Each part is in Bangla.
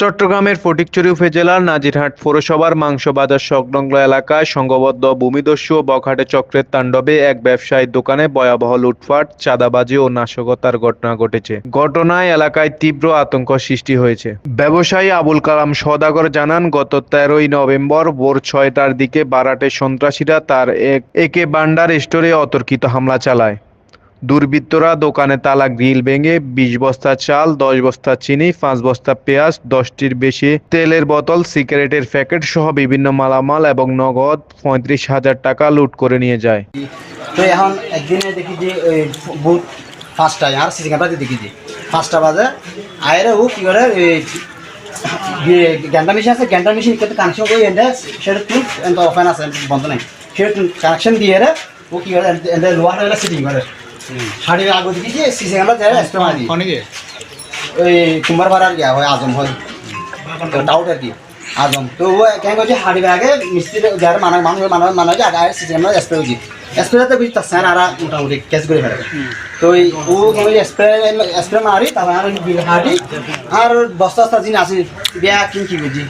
চট্টগ্রামের ফটিকছড়ি উপজেলার নাজিরহাট পৌরসভার মাংস বাজার সংলগ্ন এলাকায় সংঘবদ্ধ ভূমিদস্যু ও বখাটে চক্রের তাণ্ডবে এক ব্যবসায়ীর দোকানে ভয়াবহ লুটপাট, চাঁদাবাজি ও নাশকতার ঘটনা ঘটেছে। ঘটনায় এলাকায় তীব্র আতঙ্ক সৃষ্টি হয়েছে। ব্যবসায়ী আবুল কালাম সদাগর জানান, গত তেরোই নভেম্বর ভোর ছয়টার দিকে বারাটে সন্ত্রাসীরা তার এক একে বান্ডার স্টোরে অতর্কিত হামলা চালায়। দুর্বৃত্তরা দোকানে তালা গ্রিল ভেঙে বিশ বস্তা চাল, দশ বস্তা চিনি, পাঁচ বস্তা পেঁয়াজ, দশটির বেশি তেলের বোতল, সিগারেটের প্যাকেট সহ বিভিন্ন মালামাল এবং নগদ পঁয়ত্রিশ হাজার টাকা লুট করে নিয়ে যায়। তো এখন একদিনে দেখি যে বুট পাঁচটায়, আর সিসি ক্যামেরাতে দেখি যে, পাঁচটা বাজে। আয়ের ও কী করে গ্যান্ডা মেশিন আছে, গ্যান্ডা মেশিন কিন্তু কানেকশন করে এনে সেটা তুল অফেন আছে, বন্ধ নাই। সেটা কানেকশন দিয়ে ও কী করে এনে লোহার সিটিং করে। হাড়ির আগে দেখি যে সিসি ক্যামেরা যায় স্প্রে মারি ওই কুমার ভাড়ার ইয়া হয় আজম হয় তো ডাউট আর কি আজম। তো ও কেন করছে হাড়ি আগে মিস্ত্রি যারা মানুষ মানুষ মানুষ মানুষ আগে সিসি ক্যামেরা স্প্রে হয়েছে স্প্রেতে বুঝি তার আর মোটামুটি ক্যাচ করে ফেলে। তো ওই ও কেন করছে স্প্রে স্প্রে মারি তারপর আর হাড়ি আর বস্তা বস্তা জিনিস আছে বিয়া কিন কি বুঝি।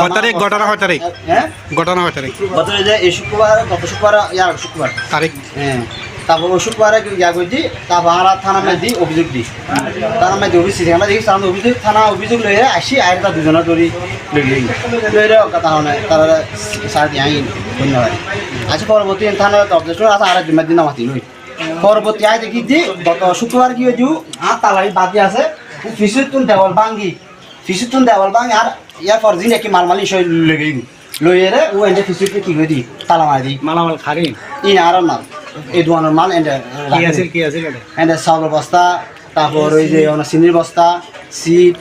কয় তারিখ? ঘটনা হয় তারিখ? হ্যাঁ? ঘটনা হয় তারিখ? এই শুক্রবার গত শুক্রবার ইয়ার শুক্রবার। তারিখ? হ্যাঁ। তারপর ওই শুক্রবারে ইয়া তারপর আর থানা দিই অভিযোগ দিই। থানা অভিযোগ সিসি দেখি থানা অভিযোগ থানা অভিযোগ লইয়ে আসি ধরি তারা সার দিয়ে ধন্যবাদ। আচ্ছা পরবর্তী থানা আছে আর জমা দিন মাতি লই। পরবর্তী আই দেখি যে গত শুক্রবার কি হয়েছে আর বাকি আছে তুন দেওয়াল ভাঙ্গি। ফিসুর তুন দেওয়াল ভাঙ্গি আর ইয়ার পর দিন একই মালমালি সই লই লইয়ে রে ও এনে ফিসুরকে কি করে দি তালা মারি দিই মালামাল খারি ই আর মাল। এই দোকানের মাল এন্ড কি আছে কি আছে এন্ড চাউলের বস্তা তারপর ওই যে ওনার চিনির বস্তা সিট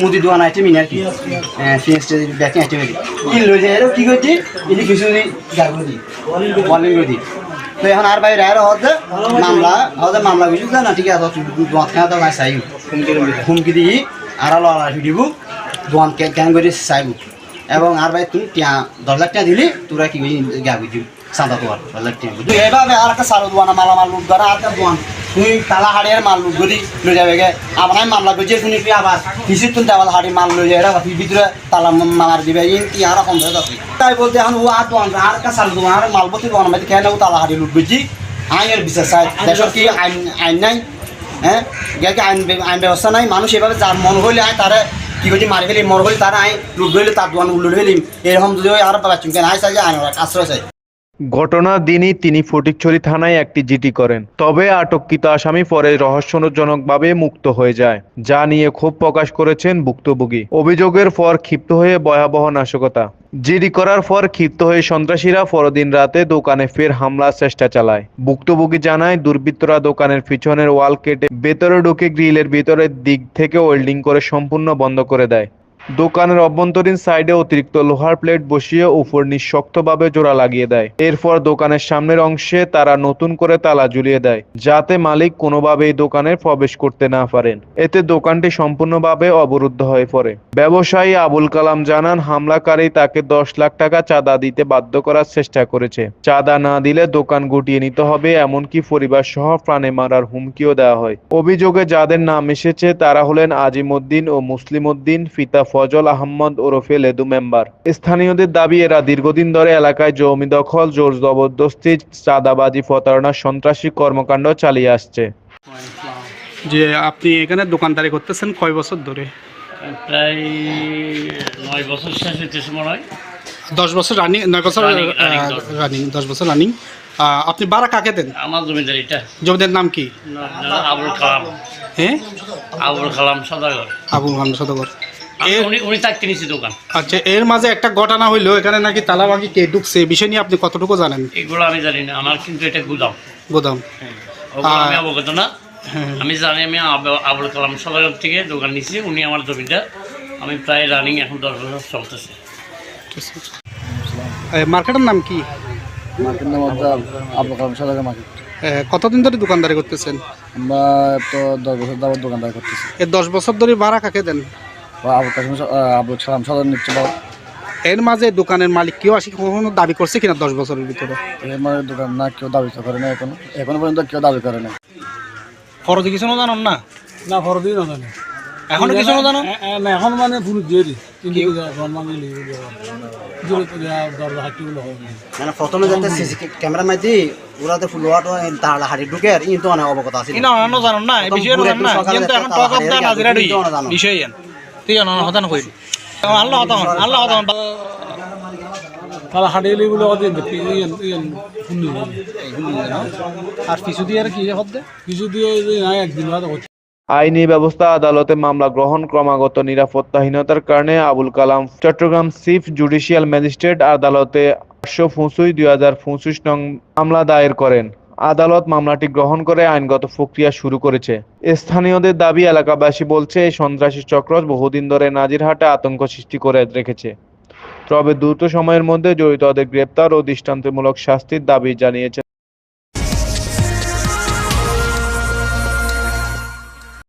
মুদি দোকান আইটেম ইনি আর কি। ফিনিক্স ব্যাকিং আইটেম কি লই যায় কি করছি ইনি কিছু দি গাড়ি করে দিই বলিং করে দিই তো এখন আর বাইরে আর হতে মামলা হতে মামলা না ঠিক আছে দোয়াত খানা তো চাই। হুমকি দিই আর লড়া দিব দোয়ান ক্যান করে চাইব? এবং আর ভাই তুমি টিয়া, দশ লাখ টাকা দিলি, তোরা কি গাবি দিবি চাঁদা তোমার দশ লাখ টাকা তুই এভাবে আর একটা সারো দোয়ানা মালা মাল লুট করা আর একটা দোয়ান তুই তালা হাড়িয়ার মাল লুট করি লই যাবে গে আমার আমি মামলা করছি শুনি তুই আবার। কিছু তুমি দেওয়াল হাড়ি মাল লই যায় তুই ভিতরে তালা মামার দিবে ইন কি আর ধরে যাচ্ছে তাই বলতে এখন ও আর দোয়ান আর একটা সারো দোয়ান আর মাল বতি দোয়ান মাঝে খেয়ে নেব তালা হাড়ি লুট করছি? আইনের বিচার চাই। দেশের কি আইন আইন নাই। হ্যাঁ? গেকে আইন আইন ব্যবস্থা নাই? মানুষ এভাবে যার মন হইলে আয়, তারা কি করছি, মারি ফেলি, মর হইলে তারা আয়, লুট হইলে তার দোয়ান উল্লুট ফেলি। এরকম যদি আর বাচ্চুম কেন? আয়, চাই যে আইন আশ্রয় চাই। ঘটনার দিনই তিনি ফটিকছড়ি থানায় একটি জিডি করেন। তবে আটককৃত আসামি পরে রহস্যজনকভাবে মুক্ত হয়ে যায়, যা নিয়ে ক্ষোভ প্রকাশ করেছেন ভুক্তভোগী। অভিযোগের পর ক্ষিপ্ত হয়ে ভয়াবহ নাশকতা। জিডি করার পর ক্ষিপ্ত হয়ে সন্ত্রাসীরা পরদিন রাতে দোকানে ফের হামলার চেষ্টা চালায়। ভুক্তভোগী জানায়, দুর্বৃত্তরা দোকানের পিছনের ওয়াল কেটে ভেতরে ঢুকে গ্রিলের ভিতরের দিক থেকে ওয়েল্ডিং করে সম্পূর্ণ বন্ধ করে দেয়। দোকানের অভ্যন্তরীণ সাইডে অতিরিক্ত লোহার প্লেট বসিয়ে উপর নিঃশক্তভাবে জোড়া লাগিয়ে দেয়। এরপর দোকানের সামনের অংশে তারা নতুন করে তালা ঝুলিয়ে দেয়, যাতে মালিক কোনোভাবেই দোকানে প্রবেশ করতে না পারেন। এতে দোকানটি সম্পূর্ণভাবে অবরুদ্ধ হয়ে পড়ে। ব্যবসায়ী আবুল কালাম জানান, হামলাকারী তাকে দশ লাখ টাকা চাঁদা দিতে বাধ্য করার চেষ্টা করেছে। চাঁদা না দিলে দোকান গুটিয়ে নিতে হবে, এমনকি পরিবার সহ প্রাণে মারার হুমকিও দেওয়া হয়। অভিযোগে যাদের নাম এসেছে, তারা হলেন আজিমউদ্দিন ও মুসলিম উদ্দিন পিতা ফজল আহমদ ওরফে লেদু মেম্বার। স্থানীয়দের দাবি এরা দীর্ঘদিন ধরে এলাকায় জমি দখল জোর জবরদস্তি চাঁদাবাজি প্রতারণা সন্ত্রাসী কর্মকাণ্ড চালিয়ে আসছে। যে আপনি এখানে দোকানদারি করতেছেন কয় বছর ধরে? প্রায় নয় বছর শেষ হইতেছে মনে হয়। দশ বছর রানিং নয় বছর Running, running, দশ বছর। রানিং দশ বছর রানিং। আপনি বারা কাকে দেন? আমার জমিদারিটা জমিদের নাম কি? আবুল কালাম। হ্যাঁ? আবুল কালাম সদাগর। আবুল খান সদগর। উনি উনি দোকান। আচ্ছা এর মাঝে একটা ঘটনা হইল এখানে নাকি কে ঢুকছে এই বিষয় নিয়ে আপনি কতটুকু জানেন? এগুলো আমি জানি না আমার কিন্তু এটা গুদাম। গোদাম। আমি অবগত না। হ্যাঁ। আমি জানি আমি আবুল কালাম সদাগর থেকে দোকান নিছি উনি আমার জমিটা আমি প্রায় রানিং এখন দশ বছর চলতেছে। মার্কেটের নাম কি? নাম আবুল কালাম মার্কেট। কতদিন ধরে দোকানদারি করতেছেন? আমরা তো দশ বছর দোকানদার করতেছি। এর দশ বছর ধরে ভাড়া কাকে দেন? আবুল সালাম সদর নিচ্ছে এর মাঝে দোকানের মালিক কেউ আসি কখনো দাবি করছে কিনা দশ বছরের ভিতরে? এর মানে দোকান না কেউ দাবি তো করে না এখনও। এখনও পর্যন্ত কেউ দাবি করে না খরচ কিছু জানান না? না ফরদি না জানি। এখনও কিছু জানো এখন মানে পুরো দিয়ে দিই কিন্তু তো দেওয়া দরজা হাঁটিগুলো মানে প্রথমে যাতে সিসি তো তাহলে হাড়ি ঢুকে আর কিন্তু অনেক অবগত আছে। ইনা অন্য জানো না এই বিষয়ে পুরো না। কিন্তু এখন টক অফ দা নাজিরা কিন্তু আমরা জানো। বিষয় ইয়ান তুই হতান কইল আল্লাহ হতান আল্লাহ হতান। তাহলে হাঁটিগুলি বলে ওদের দেখি ইয়েন ইয়েন শুনি আর পিছু দিয়ে আর কি হতে কিছু দিয়ে নাই একদিন আইনি ব্যবস্থা আদালতে মামলা গ্রহণ ক্রমাগত নিরাপত্তাহীনতার কারণে Abul Kalam Chattogram chief judicial magistrate আদালতে আটশো পঁচিশ দুই হাজার পঁচিশ নং মামলা দায়ের করেন। আদালত মামলাটি গ্রহণ করে আইনগত প্রক্রিয়া শুরু করেছে। স্থানীয়দের দাবি, এলাকাবাসী বলছে এই সন্ত্রাসী চক্র বহুদিন ধরে নাজিরহাটে আতঙ্ক সৃষ্টি করে রেখেছে। তবে দ্রুত সময়ের মধ্যে জড়িতদের গ্রেপ্তার ও দৃষ্টান্তমূলক শাস্তির দাবি জানিয়েছেন